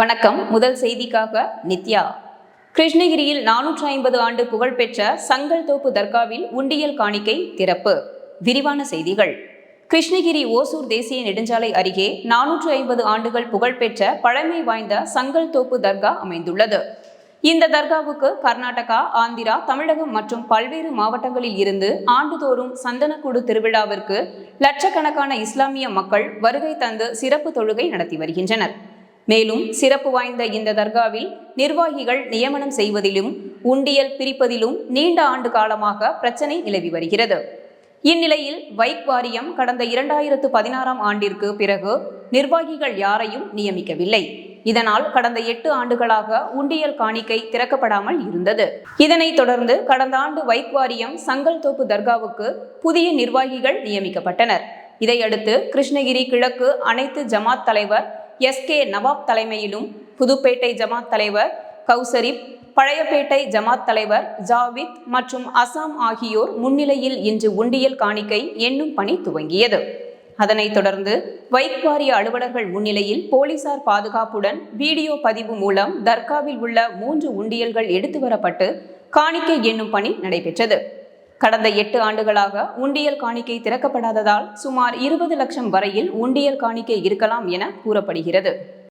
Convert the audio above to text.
வணக்கம். முதல் செய்திக்காக நித்யா. கிருஷ்ணகிரியில் நானூற்று ஐம்பது ஆண்டு புகழ்பெற்ற சங்கல் தோப்பு தர்காவில் உண்டியல் காணிக்கை திறப்பு. விரிவான செய்திகள். கிருஷ்ணகிரி ஓசூர் தேசிய நெடுஞ்சாலை அருகே நானூற்று ஐம்பது ஆண்டுகள் புகழ்பெற்ற பழமை வாய்ந்த சங்கல் தோப்பு தர்கா அமைந்துள்ளது. இந்த தர்காவுக்கு கர்நாடகா ஆந்திரா தமிழகம் மற்றும் பல்வேறு மாவட்டங்களில் இருந்து ஆண்டுதோறும் சந்தனக்கூடு திருவிழாவிற்கு லட்சக்கணக்கான இஸ்லாமிய மக்கள் வருகை தந்து சிறப்பு தொழுகை நடத்தி வருகின்றனர். மேலும் சிறப்பு வாய்ந்த இந்த தர்காவில் நிர்வாகிகள் நியமனம் செய்வதிலும் உண்டியல் பிரிப்பதிலும் நீண்ட ஆண்டு காலமாக பிரச்சனை நிலவி வருகிறது. இந்நிலையில் வைக் வாரியம் கடந்த இரண்டாயிரத்து பதினாறாம் ஆண்டிற்கு பிறகு நிர்வாகிகள் யாரையும் நியமிக்கவில்லை. இதனால் கடந்த எட்டு ஆண்டுகளாக உண்டியல் காணிக்கை திறக்கப்படாமல் இருந்தது. இதனைத் தொடர்ந்து கடந்த ஆண்டு வைக் வாரியம் சங்கல் தோப்பு தர்காவுக்கு புதிய நிர்வாகிகள் நியமிக்கப்பட்டனர். இதையடுத்து கிருஷ்ணகிரி கிழக்கு அனைத்து ஜமாத் தலைவர் எஸ் கே நவாப் தலைமையிலும் புதுப்பேட்டை ஜமாத் தலைவர் கௌசரிப் பழையப்பேட்டை ஜமாத் தலைவர் ஜாவித் மற்றும் அசாம் ஆகியோர் முன்னிலையில் இன்று உண்டியல் காணிக்கை எண்ணும் பணி துவங்கியது. அதனைத் தொடர்ந்து வைக் வாரிய அலுவலர்கள் முன்னிலையில் போலீசார் பாதுகாப்புடன் வீடியோ பதிவு மூலம் தர்காவில் உள்ள மூன்று உண்டியல்கள் எடுத்து வரப்பட்டு காணிக்கை எண்ணும் பணி நடைபெற்றது. கடந்த எட்டு ஆண்டுகளாக உண்டியல் காணிக்கை திறக்கப்படாததால் சுமார் இருபது லட்சம் வரையில் உண்டியல் காணிக்கை இருக்கலாம் என கூறப்படுகிறது.